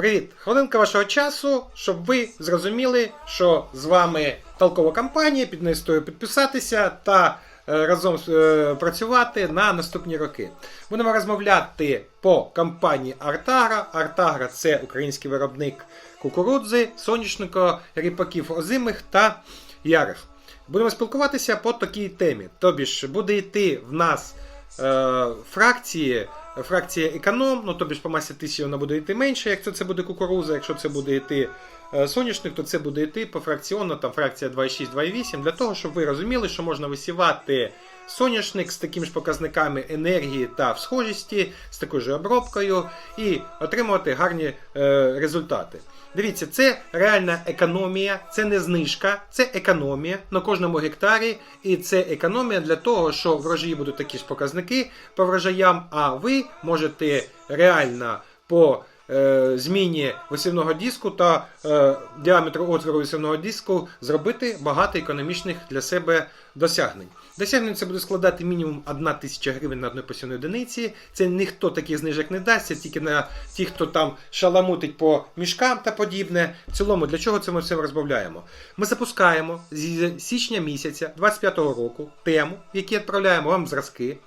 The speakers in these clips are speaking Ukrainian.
Привіт! Хвилинка вашого часу, щоб ви зрозуміли, що з вами толкова компанія, під нею підписатися та е, разом е, працювати на наступні роки. Будемо розмовляти по компанії Артагра. Артагра це український виробник кукурудзи, соняшника, ріпаків озимих та ярих. Будемо спілкуватися по такій темі. Тобі ж буде йти в нас е, фракції. Фракція економ, ну тобі ж по масі тисячі вона буде йти менше, якщо це буде кукуруза, якщо це буде йти е, соняшник, то це буде йти по фракціону, там фракція 2,6-2,8, для того, щоб ви розуміли, що можна висівати соняшник з такими ж показниками енергії та всхожості, з такою ж обробкою і отримувати гарні е, результати. Дивіться, це реальна економія, це не знижка, це економія на кожному гектарі, і це економія для того, що врожаї будуть такі ж показники по врожаям, а ви можете реально по зміні висівного диску та е, діаметру отвору висівного диску зробити багато економічних для себе досягнень. Досягнень це буде складати мінімум 1 тисяча гривень на одну посівну одиниці. Це ніхто таких знижок не дасть, це тільки на ті, хто там шаламутить по мішкам та подібне. В цілому, для чого це ми все розбавляємо? Ми запускаємо з січня місяця 25-го року тему, в якій відправляємо вам зразки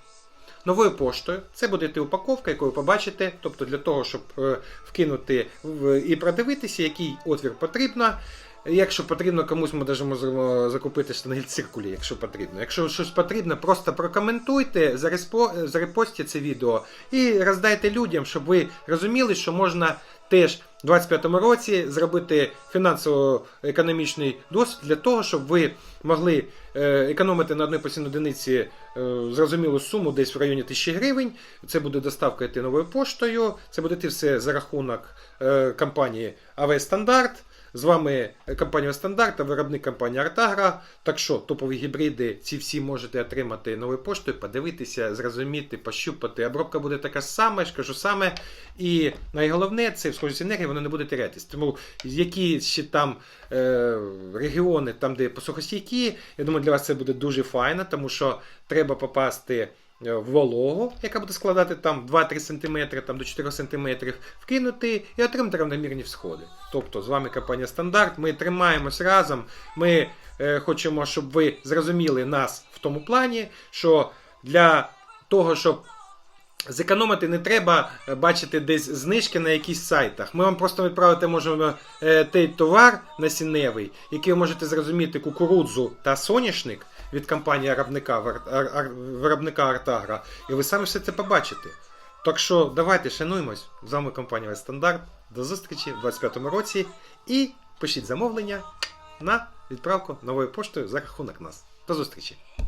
новою поштою. Це буде ти упаковка, яку ви побачите. Тобто для того, щоб е, вкинути і продивитися, який отвір потрібно. Якщо потрібно комусь, ми можемо закупити штангель циркулі, якщо потрібно. Якщо щось потрібно, просто прокоментуйте, зареспо- зарепостіть це відео і роздайте людям, щоб ви розуміли, що можна теж у 2025 році зробити фінансово-економічний досвід для того, щоб ви могли е, економити на одній постійній одиниці е, зрозумілу суму десь в районі 1000 гривень. Це буде доставка йти новою поштою. Це буде йти все за рахунок е, компанії АВ Стандарт. З вами компанія Стандарт та виробник компанії Артагра. Так що топові гібриди ці всі можете отримати новою поштою, подивитися, зрозуміти, пощупати. Обробка буде така сама, ж кажу саме. І найголовне це в схожість енергії, воно не буде терятись. Тому які ще там е, регіони, там де посухостійкі, я думаю, для вас це буде дуже файно, тому що треба попасти е, в вологу, яка буде складати там 2-3 см, там до 4 см, вкинути і отримати равномірні всходи. Тобто з вами компанія Стандарт, ми тримаємось разом. Ми е, хочемо, щоб ви зрозуміли нас в тому плані, що для того, щоб Зекономити не треба е, бачити десь знижки на якісь сайтах. Ми вам просто відправити можемо е, той товар насінневий, який ви можете зрозуміти кукурудзу та соняшник від компанії виробника, Ар- Ар- виробника Артагра, і ви самі все це побачите. Так що давайте шануємось. З вами компанія Стандарт. До зустрічі в 2025 році і пишіть замовлення на відправку новою поштою за рахунок нас. До зустрічі!